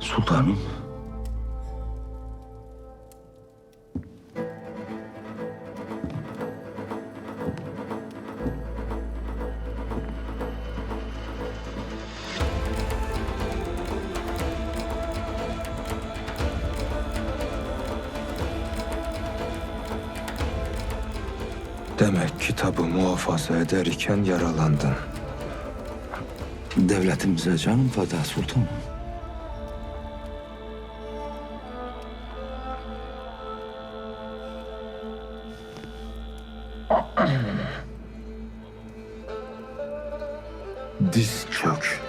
Sultanım. Demek kitabı muhafaza ederken yaralandın. Devletimize canım feda sultanım. Diz çök.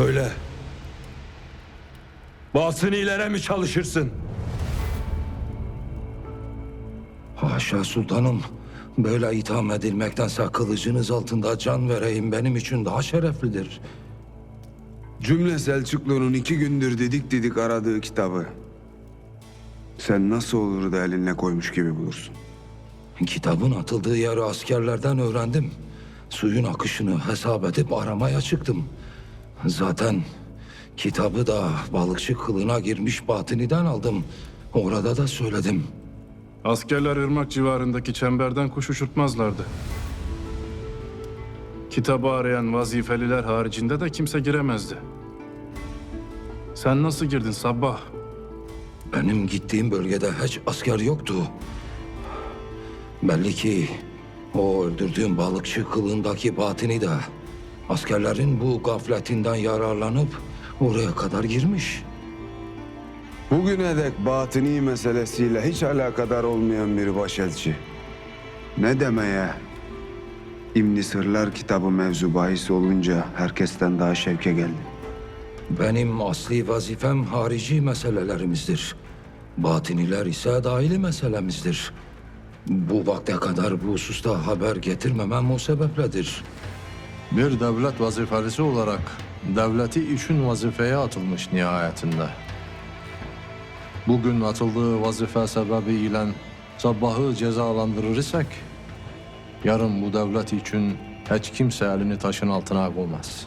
Söyle. Batınilere mi çalışırsın? Haşa sultanım. Böyle itham edilmektense kılıcınız altında can vereyim benim için daha şereflidir. Cümle Selçuklu'nun iki gündür didik didik aradığı kitabı. Sen nasıl olur da eline koymuş gibi bulursun? Kitabın atıldığı yeri askerlerden öğrendim. Suyun akışını hesap edip aramaya çıktım. Zaten kitabı da balıkçı kılına girmiş Batini'den aldım. Orada da söyledim. Askerler ırmak civarındaki çemberden kuş uçurtmazlardı. Kitabı arayan vazifeliler haricinde de kimse giremezdi. Sen nasıl girdin Sabbah? Benim gittiğim bölgede hiç asker yoktu. Belli ki o öldürdüğüm balıkçı kılındaki Batini de askerlerin bu gafletinden yararlanıp oraya kadar girmiş. Bugüne dek batini meselesiyle hiç alakadar olmayan bir başelçi. Ne demeye? İmni Sırlar kitabı mevzu bahis olunca herkesten daha şevke geldi. Benim asli vazifem harici meselelerimizdir. Batiniler ise dahili meselemizdir. Bu vakte kadar bu hususta haber getirmemem o sebepledir. Bir devlet vazifelisi olarak devleti için vazifeye atılmış nihayetinde. Bugün atıldığı vazife sebebiyle sabahı cezalandırır isek, yarın bu devlet için hiç kimse elini taşın altına koymaz.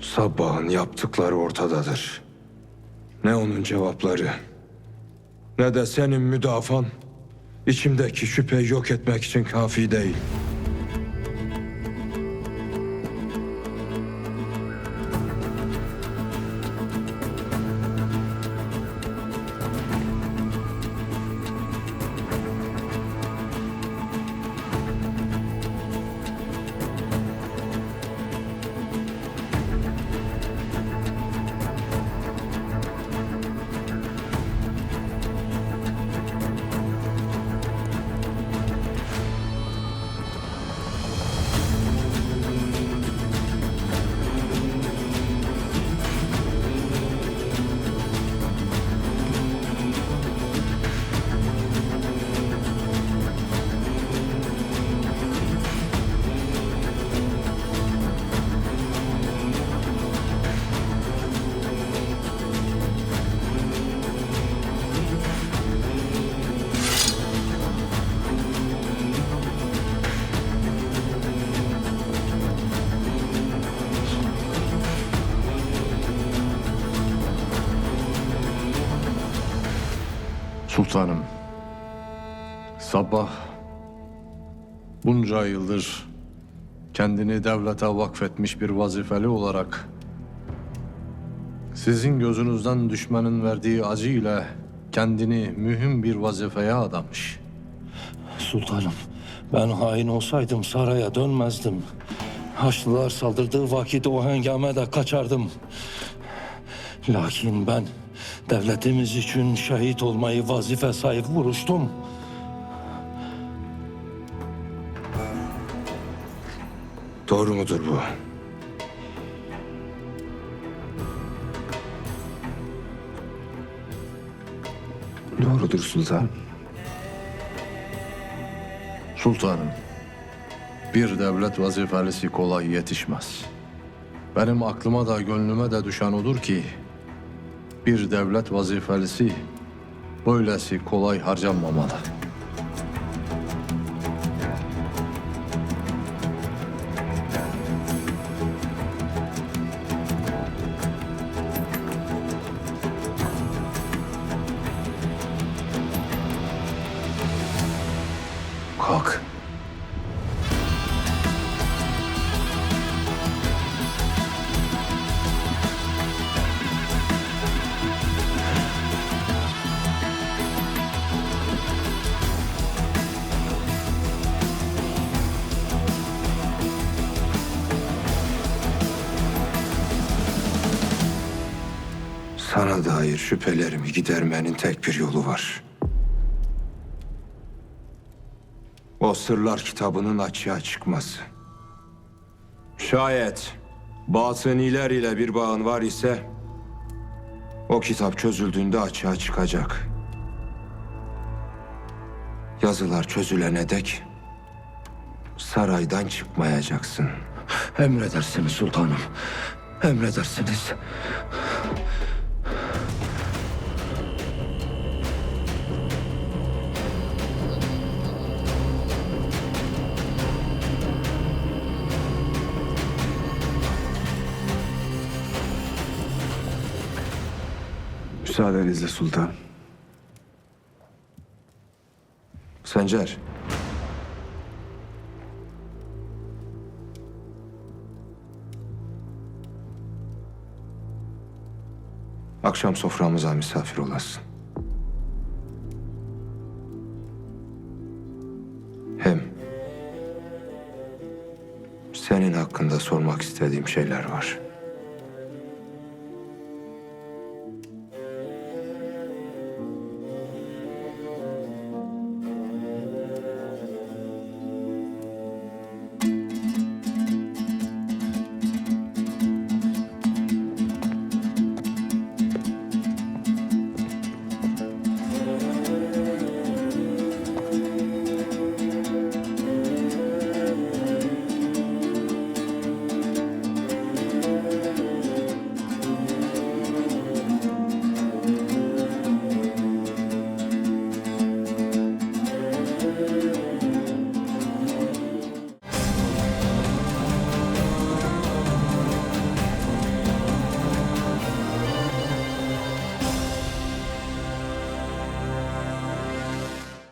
Sabbahın yaptıkları ortadadır. Ne onun cevapları, ne de senin müdafan içimdeki şüpheyi yok etmek için kafi değil. Sultanım, sabah bunca yıldır kendini devlete vakfetmiş bir vazifeli olarak sizin gözünüzden düşmanın verdiği acı kendini mühim bir vazifeye adamış. Sultanım, ben hain olsaydım saraya dönmezdim. Haçlılar saldırdığı vakit o hengamede kaçardım. Lakin ben devletimiz için şehit olmayı vazife sayıp vuruştum. Doğru mudur bu? Doğrudur sultan. Sultanım, bir devlet vazifelisi kolay yetişmez. Benim aklıma da gönlüme de düşen odur ki, bir devlet vazifelisi böylesi kolay harcanmamalı. Sana dair şüphelerimi gidermenin tek bir yolu var. O sırlar kitabının açığa çıkması. Şayet batıniler ile bir bağın var ise o kitap çözüldüğünde açığa çıkacak. Yazılar çözülene dek saraydan çıkmayacaksın. Emredersiniz sultanım. Emredersiniz. Müsaadenizle sultan. Sencer. Akşam soframıza misafir olasın. Hem senin hakkında sormak istediğim şeyler var.